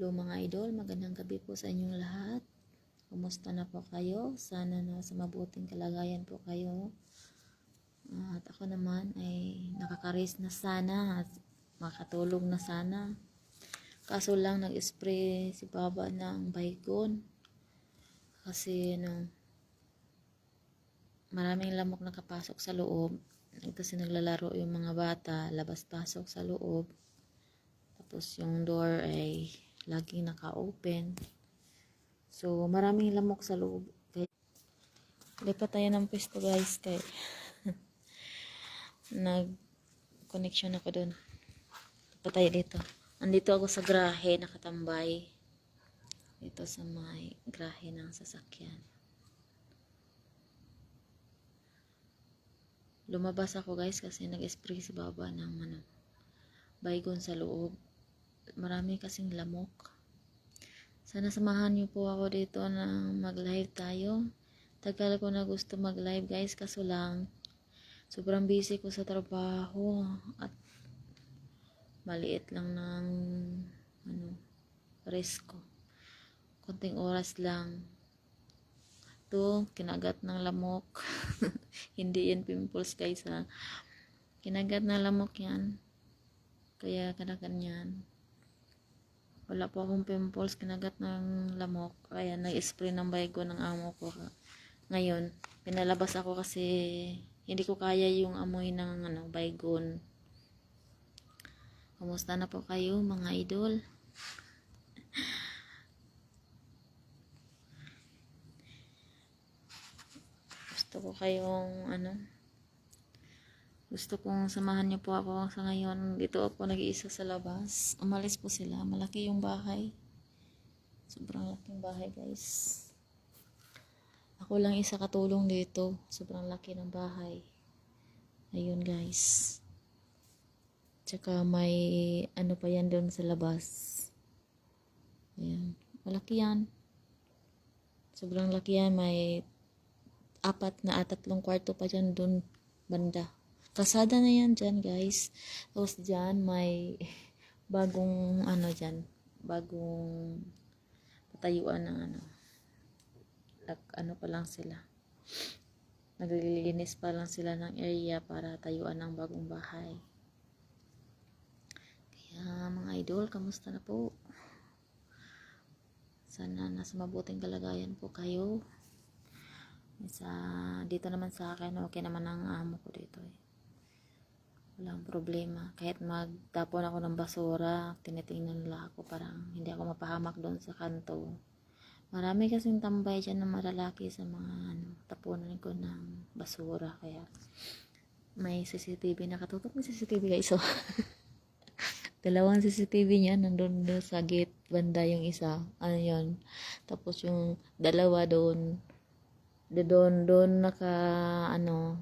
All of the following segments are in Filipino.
Hello mga idol, magandang gabi po sa inyong lahat. Kumusta na po kayo? Sana na sa mabuting kalagayan po kayo. At ako naman ay nakakaris na sana at makatulog na sana. Kaso lang nag-spray si Baba ng Baygon. Kasi ano, maraming lamok nakapasok sa loob. Kasi naglalaro yung mga bata, labas-pasok sa loob. Tapos yung door ay laging naka-open. So, maraming lamok sa loob. Lipat tayo ng pwesto guys. Kay, nag-connection ako dun. Lipat tayo dito. Andito ako sa grahe, nakatambay. Dito sa may grahe ng sasakyan. Lumabas ako guys kasi nag-spray si baba ng ano, baygon sa loob. Marami kasing lamok. Sana samahan niyo po ako dito na mag-live tayo. Tagal ko na gusto mag-live guys kaso lang sobrang busy ko sa trabaho at maliit lang ng ano risk ko. Konting oras lang. To, kinagat ng lamok. Hindi yan pimples guys ha. Kinagat na lamok yan. Kaya kanaganyan. Wala po akong pimples, kinagat ng lamok. Kaya nag-spray ng baygo ng amo ko. Ngayon, pinalabas ako kasi hindi ko kaya yung amoy ng ano, baygon. Kumusta na po kayo mga idol? Gusto ko kayong ano, gusto kong samahan niyo po ako sa ngayon. Dito ako nag-iisa sa labas. Umalis po sila. Malaki yung bahay. Sobrang laking bahay, guys. Ako lang isa katulong dito. Sobrang laki ng bahay. Ayun, guys. Tsaka may ano pa yan doon sa labas. Ayan. Malaki yan. Sobrang laki yan. May apat na at tatlong kwarto pa dyan doon banda. Kasada na yan dyan, guys. Tapos dyan, may bagong, ano dyan, bagong patayuan ng ano. Like, ano pa lang sila. Naglilinis pa lang sila ng area para tayuan ng bagong bahay. Kaya, mga idol, kamusta na po? Sana nasa mabuting kalagayan po kayo. Sa, dito naman sa akin, okay naman ang amo ko dito eh. Walang problema. Kahit magtapon ako ng basura, tinitingnan nila ako parang hindi ako mapahamak doon sa kanto. Marami kasing tambay dyan na malalaki sa mga ano, tapunan ko ng basura. Kaya may CCTV nakatutok. May CCTV guys. So, dalawang CCTV niya nandun doon sa gate banda yung isa. Ano yun. Tapos yung dalawa doon doon doon naka ano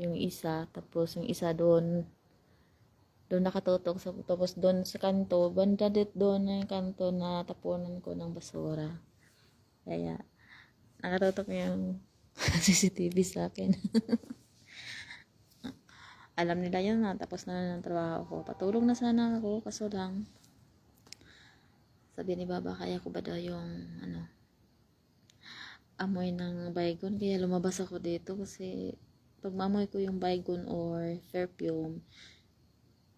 yung isa tapos yung isa doon doon nakatutok sa tapos doon sa kanto banda dit doon yung kanto na tapunan ko ng basura. Kaya nakatutok yung CCTV sa akin. Alam nila yun na tapos na ng trabaho ko. Patulong na sana ako kaso lang sabi ni baba kaya ko ba daw yung ano amoy ng baygon kaya lumabas ako dito kasi pag mamoy ko yung baygon or perfume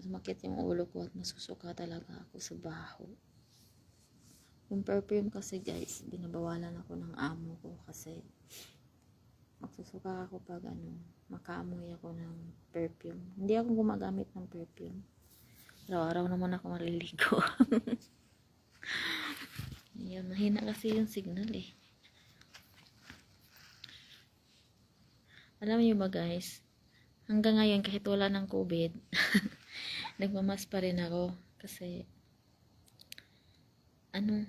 sumakit yung ulo ko at masusuka talaga ako sa baho. Yung perfume kasi guys binabawalan ako ng amo ko kasi magsusuka ako pag ano makaamoy ako ng perfume. Hindi ako gumagamit ng perfume. Araw-araw naman ako maliligo. Ayan, mahina kasi yung signal eh Alam niyo ba guys, hanggang ngayon kahit wala ng COVID, nagmamas pa rin ako. Kasi, ano,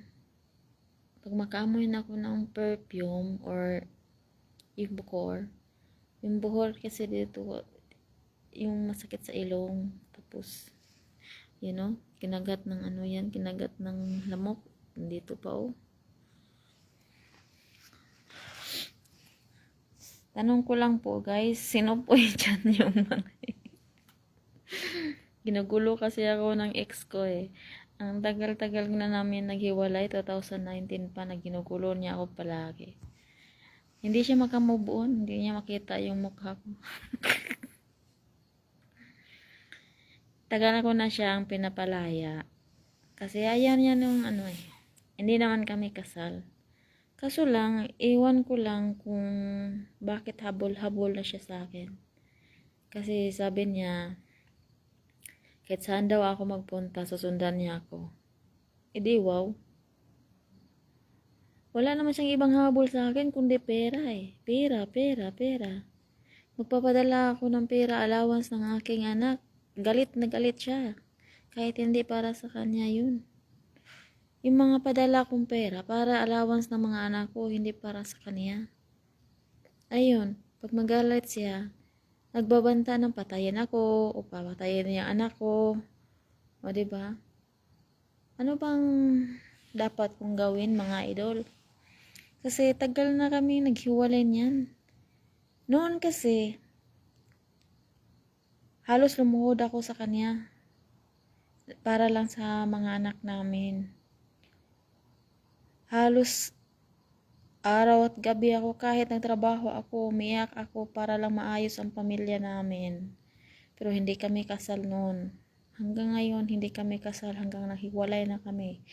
pag makaamoy na ako ng perfume or yung bukor, yung buhor kasi dito, yung masakit sa ilong, tapos, you know, kinagat ng ano yan, kinagat ng lamok, dito pa oh. Tanong ko lang po guys, sino po dyan yung mga... Ginugulo kasi ako ng ex ko eh. Ang tagal-tagal na namin naghiwalay, 2019 pa, na niya ako palagi. Hindi siya makamove on, hindi niya makita yung mukha ko. Tagal ko na siyang pinapalaya. Kasi ayaw niya nung ano eh. Hindi naman kami kasal. Kaso lang, iwan ko lang kung bakit habol-habol na siya sa akin. Kasi sabi niya, kahit saan daw ako magpunta, susundan niya ako. E di wow. Wala naman siyang ibang habol sa akin, kundi pera eh. Pera, pera, pera. Magpapadala ako ng pera allowance ng aking anak. Galit na galit siya. Kahit hindi para sa kanya yun. Yung mga padala kong pera, para allowance ng mga anak ko, hindi para sa kanya. Ayun, pag magalit siya, nagbabanta ng patayin ako, o papatayin niya anak ko. O, di ba? Ano bang dapat kong gawin, mga idol? Kasi tagal na kami naghiwalay niyan. Noon kasi, halos lumuhod ako sa kanya para lang sa mga anak namin. Halos araw at gabi ako kahit nagtrabaho ako, umiyak ako para lang maayos ang pamilya namin. Pero hindi kami kasal noon. Hanggang ngayon, hindi kami kasal hanggang nahiwalay na kami.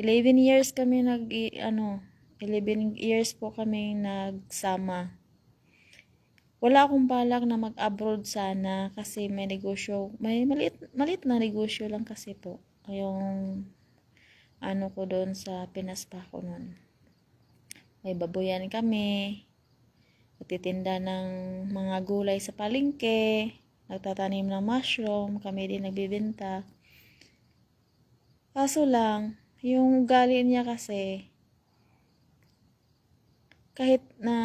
11 years kami nag, ano, 11 years po kami nagsama. Wala akong balak na mag-abroad sana kasi may negosyo, may maliit, maliit na negosyo lang kasi po. Yung ano ko doon sa pinaspa ko noon. May baboyan kami, nagtitinda ng mga gulay sa palengke, nagtatanim ng mushroom, kami din nagbibenta. Kaso lang, yung ugali niya kasi, kahit na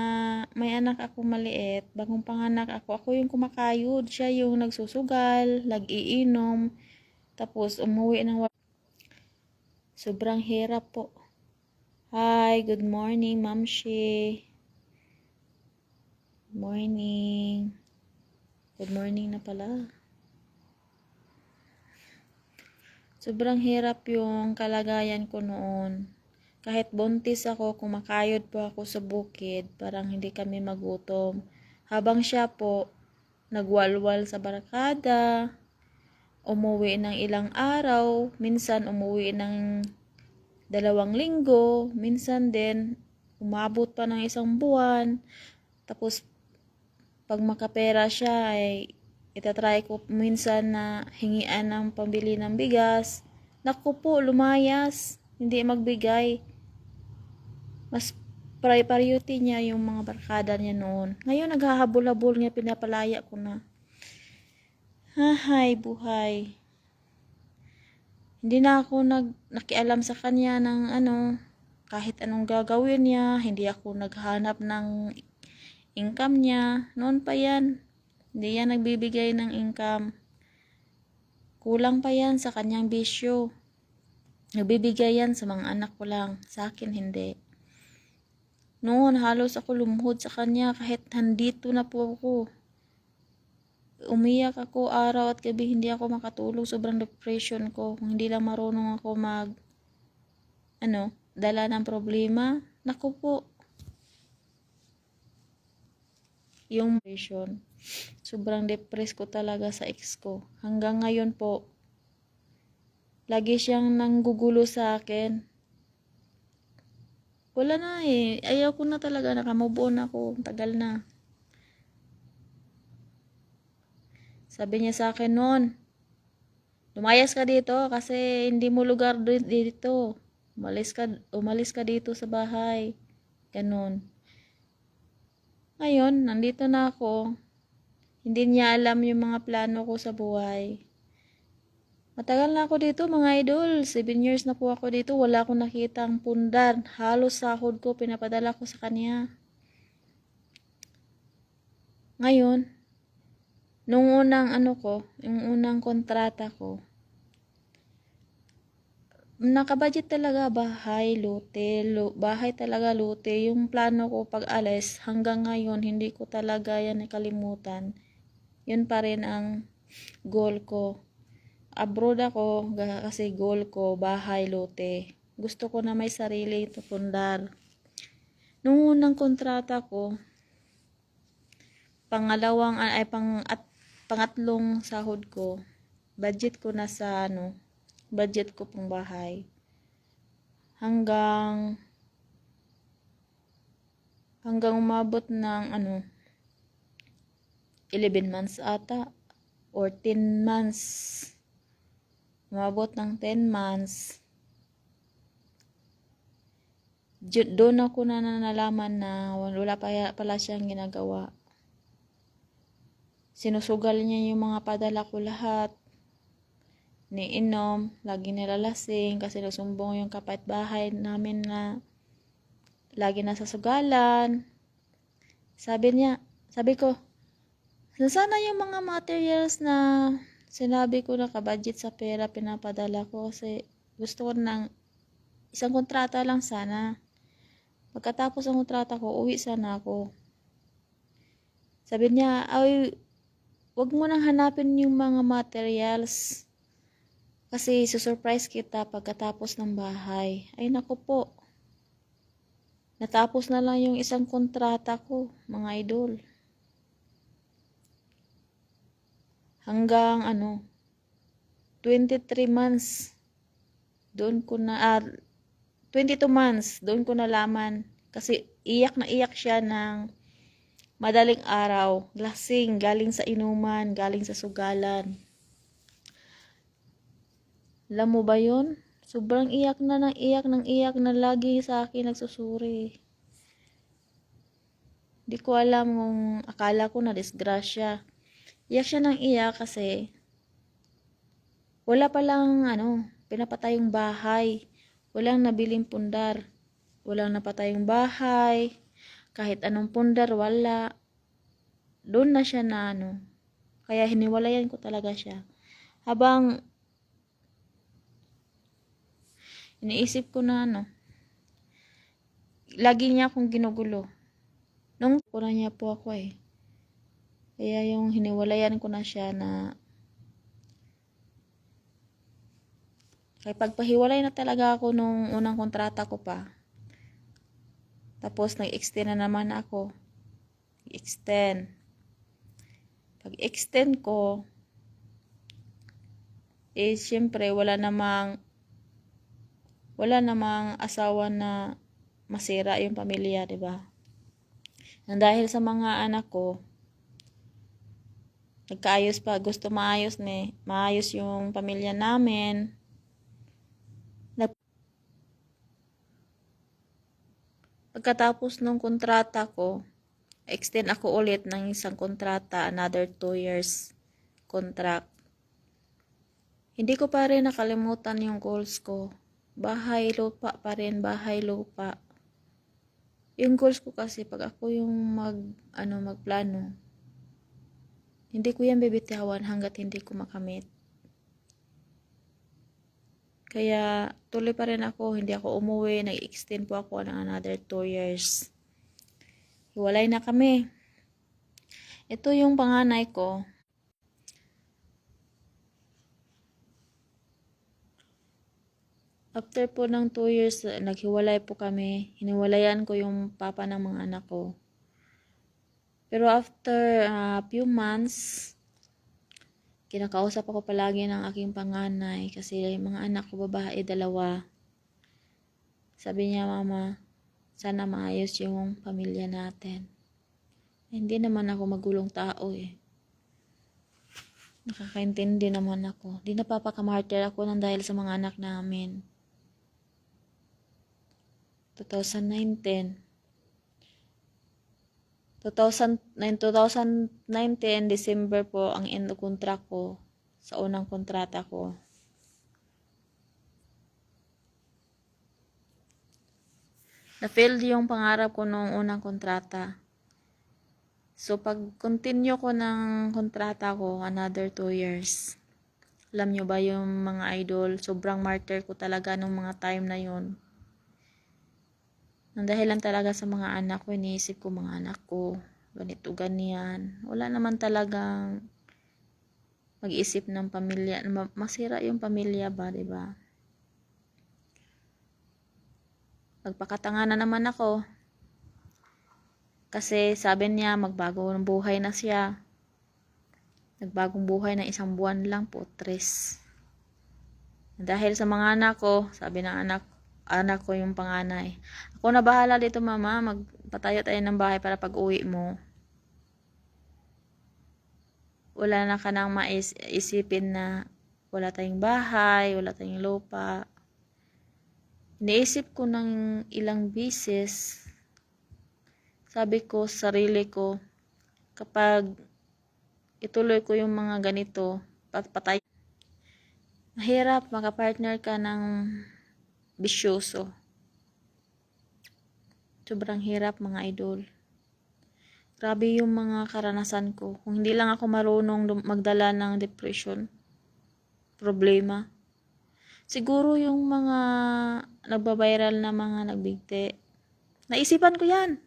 may anak ako maliit, bagong panganak ako, ako yung kumakayod, siya yung nagsusugal, nag-iinom, tapos umuwi ng Sobrang hirap po. Hi, good morning, Ma'am Shi. Morning. Good morning na pala. Sobrang hirap yung kalagayan ko noon. Kahit buntis ako, kumakayod po ako sa bukid, parang hindi kami magutom. Habang siya po, nagwalwal sa barkada, umuwi ng ilang araw, minsan umuwi ng dalawang linggo, minsan din umabot pa ng isang buwan. Tapos pag makapera siya ay itatry ko minsan na hingian ng pambili ng bigas. Naku po, lumayas. Hindi magbigay. Mas priority niya yung mga barkada niya noon. Ngayon, naghahabol-habol niya, pinapalaya ko na. Hahay, buhay. Hindi na ako nag, nakialam sa kanya ng ano, kahit anong gagawin niya. Hindi ako naghanap ng income niya. Noon pa yan. Hindi yan nagbibigay ng income. Kulang pa yan sa kanyang bisyo. Nagbibigay yan sa mga anak ko lang. Sa akin, hindi. Noon, halos ako lumuhod sa kanya kahit handito na po ako. Umiyak ako araw at gabi, hindi ako makatulog. Sobrang depression ko. Kung hindi lang marunong ako mag, ano, dala ng problema. Naku po. Yung depression. Sobrang depressed ko talaga sa ex ko. Hanggang ngayon po, lagi siyang nanggugulo sa akin. Wala na eh. Ayaw ko na talaga. Nakamove on ako. Tagal na. Sabi niya sa akin noon, lumayas ka dito kasi hindi mo lugar di- dito. Umalis ka, umalis ka dito sa bahay. Ganon. Ngayon, nandito na ako. Hindi niya alam yung mga plano ko sa buhay. Matagal na ako dito mga idol. 7 years na po ako dito. Wala akong nakitang pundar. Halos sahod ko, pinapadala ko sa kanya. Ngayon, nung unang ano ko, yung unang kontrata ko, nakabudget talaga bahay, lote, lo, bahay talaga lote. Yung plano ko pag alis, hanggang ngayon, hindi ko talaga yan nakalimutan. Yun pa rin ang goal ko. abroad ako kasi goal ko, bahay, lote. Gusto ko na may sarili ito pundar. Nung unang kontrata ko, pangalawang, ay pang, at, pangatlong sahod ko, budget ko na sa ano, budget ko pang bahay. Hanggang, hanggang umabot ng ano, 11 months ata, or 10 months. Umabot ng 10 months. Doon ako na nalaman na wala pa pala siyang ginagawa. Sinusugal niya yung mga padala ko lahat. Niinom, lagi nilalasing kasi nagsumbong yung kapitbahay namin na lagi nasa sugalan. Sabi niya, sabi ko, sana yung mga materials na sinabi ko na kabudget sa pera pinapadala ko kasi gusto ko ng isang kontrata lang sana. Pagkatapos ng kontrata ko, uwi sana ako. Sabi niya, ay, wag mo nang hanapin yung mga materials. Kasi susurprise kita pagkatapos ng bahay. Ay, naku po. Natapos na lang yung isang kontrata ko, mga idol. Hanggang ano, 23 months. Doon ko na, ah, 22 months, doon ko nalaman. Kasi iyak na iyak siya ng madaling araw. Lasing, galing sa inuman, galing sa sugalan. Alam mo ba yon? Sobrang iyak na ng iyak ng iyak na lagi sa akin nagsusuri. Di ko alam kung akala ko na disgrasya. Iyak siya ng iyak kasi wala pa lang ano, pinapatayong bahay. Walang nabiling pundar. Walang napatayong bahay. Kahit anong pundar, wala. Doon na siya na ano. Kaya hiniwalayan ko talaga siya. Habang iniisip ko na ano, lagi niya akong ginugulo. Nung ko na niya po ako eh. Kaya yung hiniwalayan ko na siya na kaya pagpahiwalay na talaga ako nung unang kontrata ko pa. Tapos nag-extend na naman ako. Extend. Pag-extend ko, eh syempre wala namang wala namang asawa na masira yung pamilya, 'di ba? Nang dahil sa mga anak ko, nagkaayos pa, gusto maayos ni, maayos yung pamilya namin. Nag- Pagkatapos ng kontrata ko, extend ako ulit ng isang kontrata, another 2 years contract. Hindi ko pa rin nakalimutan yung goals ko. Bahay, lupa pa rin, bahay, lupa. Yung goals ko kasi pag ako yung mag ano magplano, hindi ko yan bibitawan hanggat hindi ko makamit. Kaya tuloy pa rin ako, hindi ako umuwi, nag-extend po ako ng another 2 years. Hiwalay na kami. Ito yung panganay ko. After po ng 2 years, naghiwalay po kami. Hiniwalayan ko yung papa ng mga anak ko. Pero after a few months, kinakausap ako palagi ng aking panganay kasi mga anak ko babae dalawa. Sabi niya, mama, sana maayos yung pamilya natin. Eh, hindi naman ako magulong tao eh. Nakakaintindi naman ako. Di napapakamartir ako nang dahil sa mga anak namin. 2019 2009, 2019, December po ang end of contract ko sa unang kontrata ko. Na-failed yung pangarap ko nung unang kontrata. So, pag continue ko ng kontrata ko, another 2 years. Alam nyo ba yung mga idol, sobrang martyr ko talaga nung mga time na yun. Nang dahilan talaga sa mga anak ko, iniisip ko mga anak ko, ganito, ganyan. Wala naman talagang mag-isip ng pamilya, ma- masira yung pamilya ba, 'di ba? Magpakatanga na naman ako. Kasi sabi niya magbago ng buhay na siya. Nagbagong buhay na isang buwan lang po, tres. Dahil sa mga anak ko, sabi ng anak, anak ko yung panganay. Ako na bahala dito mama, magpatayo tayo ng bahay para pag uwi mo. Wala na ka nang maisipin na wala tayong bahay, wala tayong lupa. Iniisip ko ng ilang bisis, sabi ko sa sarili ko, kapag ituloy ko yung mga ganito, patay, mahirap makapartner ka ng bisyoso. Sobrang hirap mga idol. Grabe yung mga karanasan ko. Kung hindi lang ako marunong magdala ng depression, problema. Siguro yung mga nagbabiral na mga nagbigti. Naisipan ko yan.